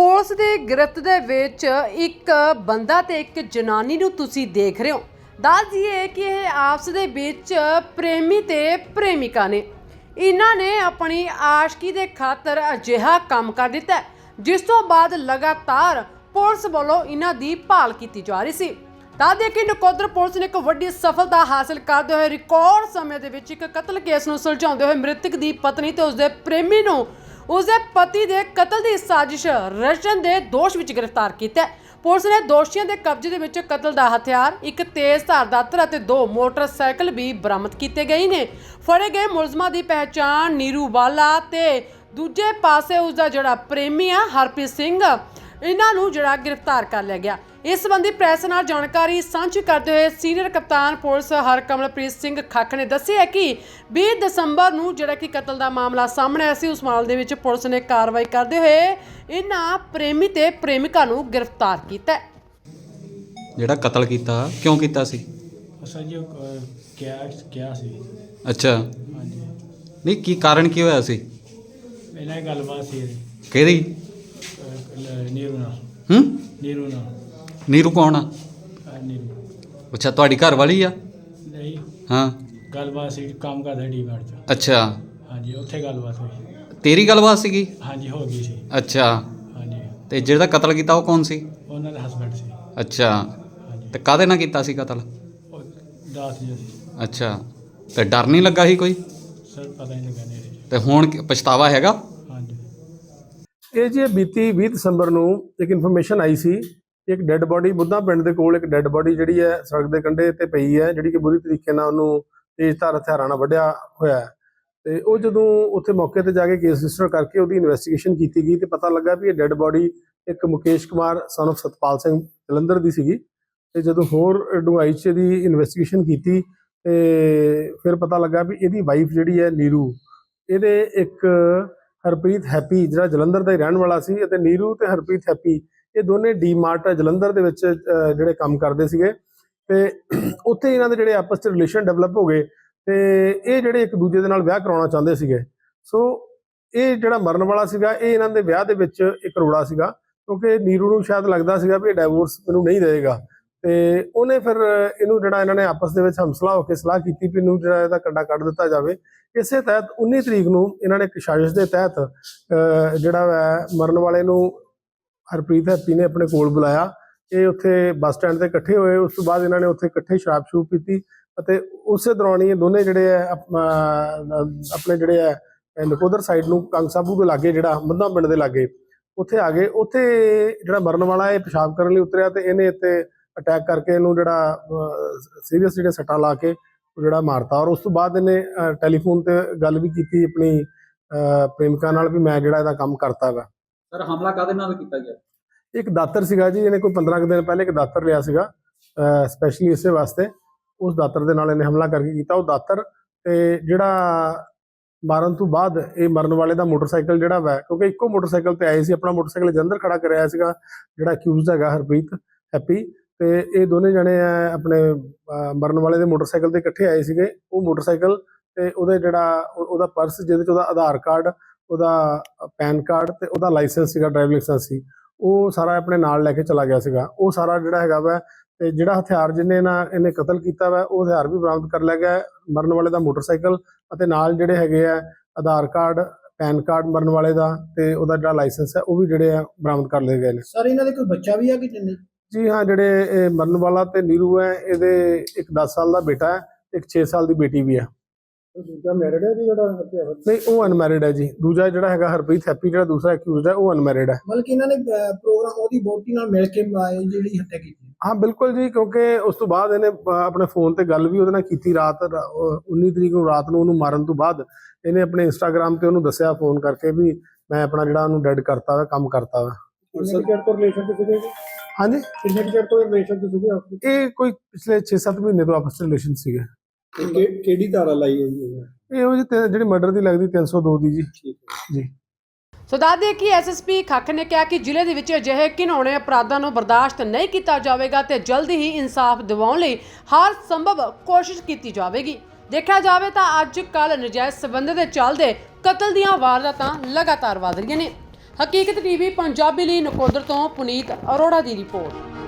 Police ਦੀ ਗ੍ਰਿਫਤ ਦੇ ਵਿੱਚ ਇੱਕ ਬੰਦਾ ਤੇ ਇੱਕ ਜਨਾਨੀ ਨੂੰ ਤੁਸੀਂ ਦੇਖ ਰਹੇ ਹੋ। ਦੱਸ ਦਈਏ ਕਿ ਇਹ ਆਪਸ ਦੇ ਵਿੱਚ ਪ੍ਰੇਮੀ ਤੇ ਪ੍ਰੇਮਿਕਾ ਨੇ। ਇਹਨਾਂ ਨੇ ਆਪਣੀ ਆਸ਼ਕੀ ਦੇ ਖਾਤਰ ਅਜਿਹਾ ਕੰਮ ਕਰ ਦਿੱਤਾ ਜਿਸ ਤੋਂ ਬਾਅਦ ਲਗਾਤਾਰ ਪੁਲਿਸ ਵੱਲੋਂ ਇਹਨਾਂ ਦੀ ਭਾਲ ਕੀਤੀ ਜਾ ਰਹੀ ਸੀ। ਤਾਂ ਦੇਖੀ ਨਕੋਦਰ ਪੁਲਿਸ ਨੇ ਇੱਕ ਵੱਡੀ ਸਫਲਤਾ ਹਾਸਲ ਕਰਦੇ ਹੋਏ ਰਿਕਾਰਡ ਸਮੇਂ ਦੇ ਵਿੱਚ ਇੱਕ ਕਤਲ ਕੇਸ ਨੂੰ ਸੁਲਝਾਉਂਦੇ ਹੋਏ ਮ੍ਰਿਤਕ ਦੀ ਪਤਨੀ ਤੇ ਉਸਦੇ ਪ੍ਰੇਮੀ ਨੂੰ ਉਸਦੇ ਪਤੀ ਦੇ ਕਤਲ ਦੀ ਸਾਜ਼ਿਸ਼ ਰਚਨ ਦੇ ਦੋਸ਼ ਵਿੱਚ ਗ੍ਰਿਫਤਾਰ ਕੀਤਾ ਹੈ। ਪੁਲਿਸ ਨੇ ਦੋਸ਼ੀਆਂ ਦੇ ਕਬਜ਼ੇ ਦੇ ਵਿੱਚ ਕਤਲ ਦਾ ਹਥਿਆਰ, ਇੱਕ ਤੇਜ਼ ਧਾਰ ਦਾਤਰ ਅਤੇ ਦੋ ਮੋਟਰਸਾਈਕਲ ਵੀ ਬਰਾਮਦ ਕੀਤੇ ਗਏ ਨੇ ਫੜੇ ਗਏ ਮੁਲਜ਼ਮਾਂ ਦੀ ਪਹਿਚਾਣ ਨੀਰੂ ਵਾਲਾ ਤੇ ਦੂਜੇ ਪਾਸੇ ਉਸਦਾ ਜਿਹੜਾ ਪ੍ਰੇਮੀ ਆ, ਹਰਪ੍ਰੀਤ ਸਿੰਘ ਇਹਨਾਂ ਨੂੰ ਜਿਹੜਾ ਗ੍ਰਿਫਤਾਰ ਕਰ ਲਿਆ ਗਿਆ। ਇਸ ਸੰਬੰਧੀ ਪ੍ਰੈਸ ਨਾਲ ਜਾਣਕਾਰੀ ਸਾਂਝੀ ਕਰਦੇ ਹੋਏ ਸੀਨੀਅਰ ਕਪਤਾਨ ਪੁਲਿਸ ਹਰਕਮਲਪ੍ਰੀਤ ਸਿੰਘ ਖੱਖ ਨੇ ਦੱਸਿਆ ਕਿ 20 ਦਸੰਬਰ ਨੂੰ ਜਿਹੜਾ ਕਿ ਕਤਲ ਦਾ ਮਾਮਲਾ ਸਾਹਮਣੇ ਆਇਆ ਸੀ ਉਸ ਮਾਮਲੇ ਦੇ ਵਿੱਚ ਪੁਲਿਸ ਨੇ ਕਾਰਵਾਈ ਕਰਦੇ ਹੋਏ ਇਹਨਾਂ ਪ੍ਰੇਮੀ ਤੇ ਪ੍ਰੇਮਿਕਾ ਨੂੰ ਗ੍ਰਿਫਤਾਰ ਕੀਤਾ ਹੈ। ਜਿਹੜਾ ਕਤਲ ਕੀਤਾ ਕਿਉਂ ਕੀਤਾ ਸੀ? ਅਸਾਂ ਜੀ ਉਹ, ਅਹ, ਕਿਹਾ ਕਿਹਾ ਸੀ। ਅੱਛਾ। ਹਾਂਜੀ। ਨਹੀਂ ਕੀ ਕਾਰਨ ਕੀ ਹੋਇਆ ਸੀ? ਇਹਨਾਂ ਦੀ ਗੱਲਬਾਤ ਸੀ ਇਹਦੀ, ਕਿਹਦੀ? ਨੀਰੂ ਨਾਲ। ਹੂੰ? ਨੀਰੂ ਨਾਲ। ਨੀਰੂ ਕੌਣ ਆ? ਅਹ, ਨੀਰੂ। ਅੱਛਾ ਤੁਹਾਡੀ ਘਰ ਵਾਲੀ ਆ? ਨਹੀਂ। ਹਾਂ। ਗੱਲਬਾਤ ਸੀ ਕੰਮ ਕਰਦਾ ਡੀਮਾਰਟ 'ਚ। ਅੱਛਾ। ਹਾਂਜੀ ਉੱਥੇ ਗੱਲਬਾਤ ਹੋਈ। ਤੇਰੀ ਗੱਲਬਾਤ ਸੀਗੀ? ਹਾਂਜੀ ਹੋ ਗਈ ਸੀ। ਅੱਛਾ। ਹਾਂਜੀ। ਤੇ ਜਿਹੜਾ ਕਤਲ ਕੀਤਾ ਉਹ ਕੌਣ ਸੀ? ਉਹਨਾਂ ਦਾ ਹਸਬੰਡ ਸੀ। ਅੱਛਾ। ਹਾਂਜੀ। ਤੇ ਕਾਦੇ ਨਾਲ ਕੀਤਾ ਸੀ ਕਤਲ? ਉਹ ਦਾਸ ਜੀ ਸੀ। ਅੱਛਾ। ਤੇ ਡਰ ਨਹੀਂ ਲੱਗਾ ਸੀ ਕੋਈ? ਸਰ ਪਤਾ ਨਹੀਂ ਲੱਗਾ ਨੇਰੇ ਤੇ ਹੁਣ ਕੀ- ਪਛਤਾਵਾ ਹੈਗਾ? ਇਹ ਜੀ ਬੀਤੀ 20 ਦਸੰਬਰ ਨੂੰ ਇੱਕ ਇਨਫੋਰਮੇਸ਼ਨ ਆਈ ਸੀ, ਇੱਕ ਡੈੱਡ ਬੋਡੀ ਬੁੱਧਾ ਪਿੰਡ ਦੇ ਕੋਲ ਇੱਕ ਡੈੱਡ ਬੋਡੀ ਜਿਹੜੀ ਹੈ ਸੜਕ ਦੇ ਕੰਢੇ ਤੇ ਪਈ ਹੈ, ਜਿਹੜੀ ਕਿ ਬੁਰੀ ਤਰੀਕੇ ਨਾਲ ਉਹਨੂੰ ਤੇਜ਼ਧਾਰ ਹਥਿਆਰਾਂ ਨਾਲ ਵੱਢਿਆ ਹੋਇਆ ਹੈ। ਤੇ ਉਹ ਜਦੋਂ ਉੱਥੇ ਮੌਕੇ ਤੇ ਜਾ ਕੇ ਕੇਸ ਰਜਿਸਟਰ ਕਰਕੇ ਉਹਦੀ ਇਨਵੈਸਟੀਗੇਸ਼ਨ ਕੀਤੀ ਗਈ ਤੇ ਪਤਾ ਲੱਗਾ ਵੀ ਇਹ ਡੈੱਡ ਬੋਡੀ ਇੱਕ ਮੁਕੇਸ਼ ਕੁਮਾਰ ਸਨ of ਸਤਪਾਲ ਸਿੰਘ ਜਲੰਧਰ ਦੀ ਸੀਗੀ। ਤੇ ਜਦੋਂ ਹੋਰ ਡੂੰਘਾਈ 'ਚ ਇਹਦੀ ਇਨਵੈਸਟੀਗੇਸ਼ਨ ਕੀਤੀ ਤੇ ਫਿਰ ਪਤਾ ਲੱਗਾ ਵੀ ਇਹਦੀ ਵਾਈਫ ਜਿਹੜੀ ਹੈ ਨੀਰੂ, ਇਹਦੇ ਇੱਕ ਹਰਪ੍ਰੀਤ ਹੈਪੀ, ਜਿਹੜਾ ਜਲੰਧਰ ਦਾ ਹੀ ਰਹਿਣ ਵਾਲਾ ਸੀ ਅਤੇ ਨੀਰੂ ਤੇ ਹਰਪ੍ਰੀਤ ਹੈਪੀ, ਇਹ ਦੋਨੇ ਡੀਮਾਰਟ ਜਲੰਧਰ ਦੇ ਵਿੱਚ ਜਿਹੜੇ ਕੰਮ ਕਰਦੇ ਸੀਗੇ। ਤੇ ਉੱਥੇ ਇਹਨਾਂ ਦੇ ਜਿਹੜੇ ਆਪਸ ਵਿੱਚ ਰਿਲੇਸ਼ਨ ਡਿਵੈਲਪ ਹੋ ਗਏ ਤੇ ਇਹ ਜਿਹੜੇ ਇੱਕ ਦੂਜੇ ਦੇ ਨਾਲ ਵਿਆਹ ਕਰਾਉਣਾ ਚਾਹੁੰਦੇ ਸੀਗੇ। ਸੋ ਇਹ ਜਿਹੜਾ ਮਰਨ ਵਾਲਾ ਸੀਗਾ, ਇਹ ਇਹਨਾਂ ਦੇ ਵਿਆਹ ਦੇ ਵਿੱਚ ਇੱਕ ਰੋੜਾ ਸੀਗਾ, ਕਿਉਂਕਿ ਨੀਰੂ ਨੂੰ ਸ਼ਾਇਦ ਲੱਗਦਾ ਸੀਗਾ ਵੀ ਇਹ ਡਾਈਵੋਰਸ ਮੈਨੂੰ ਨਹੀਂ ਦੇਵੇਗਾ। ਤੇ ਉਹਨੇ ਫਿਰ ਇਹਨੂੰ ਜਿਹੜਾ ਇਹਨਾਂ ਨੇ ਆਪਸ ਦੇ ਵਿੱਚ ਹਮਸਲਾ ਹੋ ਕੇ ਸਲਾਹ ਕੀਤੀ ਵੀ ਇਹਨੂੰ ਜਿਹੜਾ ਇਹਦਾ ਕੰਡਾ ਕੱਢ ਦਿੱਤਾ ਜਾਵੇ। ਇਸੇ ਤਹਿਤ 19 ਤਰੀਕ ਨੂੰ ਇਹਨਾਂ ਨੇ ਇੱਕ ਸਾਜ਼ਿਸ਼ ਦੇ ਤਹਿਤ ਜਿਹੜਾ ਹੈ ਮਰਨ ਵਾਲੇ ਨੂੰ ਹਰਪ੍ਰੀਤ ਹੈਪੀ ਨੇ ਆਪਣੇ ਕੋਲ ਬੁਲਾਇਆ। ਇਹ ਉੱਥੇ ਬੱਸ ਸਟੈਂਡ ਤੇ ਇਕੱਠੇ ਹੋਏ। ਉਸ ਤੋਂ ਬਾਅਦ ਇਹਨਾਂ ਨੇ ਉੱਥੇ ਇਕੱਠੇ ਸ਼ਰਾਬ ਸ਼ੂਬ ਪੀਤੀ ਅਤੇ ਉਸੇ ਦੌਰਾਨ ਹੀ ਇਹ ਦੋਨੇ ਜਿਹੜੇ ਹੈ ਆਪਣੇ ਜਿਹੜੇ ਹੈ ਨਕੋਦਰ ਸਾਈਡ ਨੂੰ ਕੰਗ ਸਾਬੂ ਦੇ ਲਾਗੇ ਜਿਹੜਾ ਮੱਧਾ ਪਿੰਡ ਦੇ ਲਾਗੇ, ਉੱਥੇ ਆ ਗਏ। ਉੱਥੇ ਜਿਹੜਾ ਮਰਨ ਵਾਲਾ ਇਹ ਪਿਸ਼ਾਬ ਕਰਨ ਲਈ ਉਤਰਿਆ ਤੇ ਇਹਨੇ ਇੱਥੇ ਅਟੈਕ ਕਰਕੇ ਇਹਨੂੰ ਜਿਹੜਾ ਸੀਰੀਅਸ ਜਿਹੜੇ ਸੱਟਾਂ ਲਾ ਕੇ ਉਹ ਜਿਹੜਾ ਮਾਰਤਾ। ਔਰ ਉਸ ਤੋਂ ਬਾਅਦ ਇਹਨੇ ਟੈਲੀਫੋਨ ਤੇ ਗੱਲ ਵੀ ਕੀਤੀ ਆਪਣੀ ਪ੍ਰੇਮਿਕਾ ਨਾਲ ਵੀ ਮੈਂ ਜਿਹੜਾ ਇਹਦਾ ਕੰਮ ਕਰਤਾ ਵਾ। ਸਰ ਹਮਲਾ ਕਾਦੇ ਨਾਲ ਕੀਤਾ ਗਿਆ? ਇੱਕ ਦਾਤਰ ਸੀਗਾ ਜੀ ਇਹਨੇ ਕੋਈ 15 ਕੁ ਦਿਨ ਪਹਿਲੇ ਇੱਕ ਦਾਤਰ ਲਿਆ ਸੀਗਾ ਸਪੈਸ਼ਲੀ ਇਸੇ ਵਾਸਤੇ। ਉਸ ਦਾਤਰ ਦੇ ਨਾਲ ਇਹਨੇ ਹਮਲਾ ਕਰਕੇ ਕੀਤਾ। ਉਹ ਦਾਤਰ ਤੇ ਜਿਹੜਾ ਮਾਰਨ ਤੋਂ ਬਾਅਦ ਇਹ ਮਰਨ ਵਾਲੇ ਦਾ ਮੋਟਰਸਾਈਕਲ ਜਿਹੜਾ ਵਾ ਕਿਉਂਕਿ ਇੱਕੋ ਮੋਟਰਸਾਈਕਲ ਤੇ ਆਏ ਸੀ ਆਪਣਾ ਮੋਟਰਸਾਈਕਲ ਜੰਦਰ ਖੜਾ ਕਰਿਆ ਸੀਗਾ ਜਿਹੜਾ ਅਕਿਊਜ਼ਡ ਹੈਗਾ ਹਰਪ੍ਰੀਤ ਹੈਪੀ। ਤੇ ਇਹ ਦੋਨੇ ਜਣੇ ਆ, ਆਪਣੇ ਮਰਨ ਵਾਲੇ ਦੇ ਮੋਟਰਸਾਈਕਲ ਤੇ ਇਕੱਠੇ ਆਏ ਸੀਗੇ। ਉਹ ਮੋਟਰਸਾਈਕਲ ਤੇ ਉਹਦੇ ਜਿਹੜਾ ਉਹਦਾ ਪਰਸ ਜਿਹਦੇ ਚ ਉਹਦਾ ਆਧਾਰ ਕਾਰਡ, ਉਹਦਾ ਪੈਨ ਕਾਰਡ ਤੇ ਉਹਦਾ ਲਾਇਸੈਂਸ ਸੀਗਾ, ਡਰਾਈਵਿੰਗ ਲਾਇਸੈਂਸ ਸੀ। ਉਹ ਸਾਰਾ ਆਪਣੇ ਨਾਲ ਲੈ ਕੇ ਚਲਾ ਗਿਆ ਸੀਗਾ। ਉਹ ਸਾਰਾ ਜਿਹੜਾ ਹੈਗਾ ਵਾ, ਤੇ ਜਿਹੜਾ ਹਥਿਆਰ ਜਿਹਨੇ ਨਾ ਇਹਨੇ ਕਤਲ ਕੀਤਾ ਵਾ, ਉਹ ਹਥਿਆਰ ਵੀ ਬਰਾਮਦ ਕਰ ਲਿਆ ਗਿਆ। ਮਰਨ ਵਾਲੇ ਦਾ ਮੋਟਰਸਾਈਕਲ ਅਤੇ ਨਾਲ ਜਿਹੜੇ ਹੈਗੇ ਆ, ਆਧਾਰ ਕਾਰਡ, ਪੈਨ ਕਾਰਡ ਮਰਨ ਵਾਲੇ ਦਾ ਤੇ ਉਹਦਾ ਜਿਹੜਾ ਲਾਇਸੈਂਸ ਹੈ, ਉਹ ਵੀ ਜਿਹੜੇ ਆ, ਬਰਾਮਦ ਕਰ ਲਏ ਗਏ ਨੇ। ਸਰ ਇਹਨਾਂ ਦੇ ਕੋਈ ਬੱਚਾ ਵੀ ਆ ਕਿ ਨਹੀਂ ਜੀ ਹਾਂ ਜਿਹੜੇ ਮਰਨ ਵਾਲਾ ਤੇ ਨੀਰੂ ਹੈ ਇਹਦੇ ਇੱਕ 10 ਸਾਲ ਦਾ ਬੇਟਾ ਹੈ ਇੱਕ 6 ਸਾਲ ਦੀ ਬੇਟੀ ਵੀ ਹੈ। ਦੂਜਾ ਮੈਰਿਡ ਹੈ ਜੀ ਜਿਹੜਾ? ਨਹੀਂ ਉਹ ਅਨਮੈਰਿਡ ਹੈ ਜੀ। ਦੂਜਾ ਜਿਹੜਾ ਹੈਗਾ ਹਰਪ੍ਰੀਤ ਹੈਪੀ ਜਿਹੜਾ ਦੂਸਰਾ ਅਕਿਊਜ਼ਡ ਹੈ ਉਹ ਅਨਮੈਰਿਡ ਹੈ। ਮਤਲਬ ਕਿ ਇਹਨਾਂ ਨੇ ਅਹ, ਪ੍ਰੋਗਰਾਮ ਉਹਦੀ ਬੋਟੀ ਨਾਲ ਮਿਲ ਕੇ ਆਏ ਜਿਹੜੀ ਹੱਤਿਆ ਕੀਤੀ ਹਾਂ। ਬਿਲਕੁਲ ਜੀ ਕਿਉਂਕਿ ਉਸ ਤੋਂ ਬਾਅਦ ਇਹਨੇ ਆਪਣੇ ਫੋਨ ਤੇ ਗੱਲ ਵੀ ਉਹਦੇ ਨਾਲ ਕੀਤੀ ਰਾਤ ਰਾ- ਅ, 19 ਤਰੀਕ ਨੂੰ ਰਾਤ ਨੂੰ ਉਹਨੂੰ ਮਾਰਨ ਤੋਂ ਬਾਅਦ ਇਹਨੇ ਆਪਣੇ ਇੰਸਟਾਗ੍ਰam ਤੇ ਉਹਨੂੰ ਦੱਸਿਆ ਫੋਨ ਕਰਕੇ ਵੀ ਮੈਂ ਆਪਣਾ ਜਿਹੜਾ ਉਹਨੂੰ ਡੈਡ ਕਰਤਾ ਵਾ ਕੰਮ ਕਰਤਾ ਵਾ। ਚਿਰ ਤੋਂ ਰਿਲੇਸ਼ਨ ਸੀਗੇ ਜੀ? ਹਾਂਜੀ। ਕਿੰਨੇ ਕੁ ਚਿਰ ਤੋਂ ਰਿਲੇਸ਼ਨ ਚ ਸੀਗੇ ਆਪਸ ਇਹ ਕੋਈ ਪਿਛਲੇ 6-7 ਮਹੀਨੇ ਤੋਂ ਆਪਸ ਵਿੱਚ ਰਿਲੇਸ਼ਨ ਸੀਗੇ। ਵਿੱਚ? ਕਿ- ਕਿਹੜੀ ਧਾਰਾ ਲਾਈ ਹੋਈ ਹੈ? ਇਹ ਉਹ ਜੀ ਤੇ- ਜਿਹੜੀ ਮਰਡਰ ਦੀ ਲੱਗਦੀ 302 ਦੀ ਜੀ। ਜੀ। ਸੋ ਦੱਸਦੇ ਕਿ ਐਸਐਸਪੀ ਖੱਖ ਨੇ ਕਿਹਾ ਕਿ ਜ਼ਿਲ੍ਹੇ ਦੇ ਵਿੱਚ ਅਜਿਹੇ ਘਿਨੌਣੇ ਅਪਰਾਧਾਂ ਨੂੰ ਬਰਦਾਸ਼ਤ ਨਹੀਂ ਕੀਤਾ ਜਾਵੇਗਾ ਤੇ ਜਲਦੀ ਹੀ ਇਨਸਾਫ ਦਿਵਾਉਣ ਲਈ ਹਰ ਸੰਭਵ ਕੋਸ਼ਿਸ਼ ਕੀਤੀ ਜਾਵੇਗੀ। ਦੇਖਿਆ ਜਾਵੇ ਤਾਂ ਅੱਜ ਕੱਲ ਨਜਾਇਜ਼ ਸਬੰਧ ਦੇ ਚੱਲਦੇ ਕਤਲ ਦੀਆਂ ਵਾਰਦਾਤਾਂ ਲਗਾਤਾਰ ਵਧ ਰਹੀਆਂ ਨੇ। ਹਕੀਕਤ ਟੀਵੀ ਪੰਜਾਬੀ ਲਈ ਨਕੋਦਰ ਤੋਂ ਪੁਨੀਤ ਅਰੋੜਾ ਦੀ ਰਿਪੋਰਟ।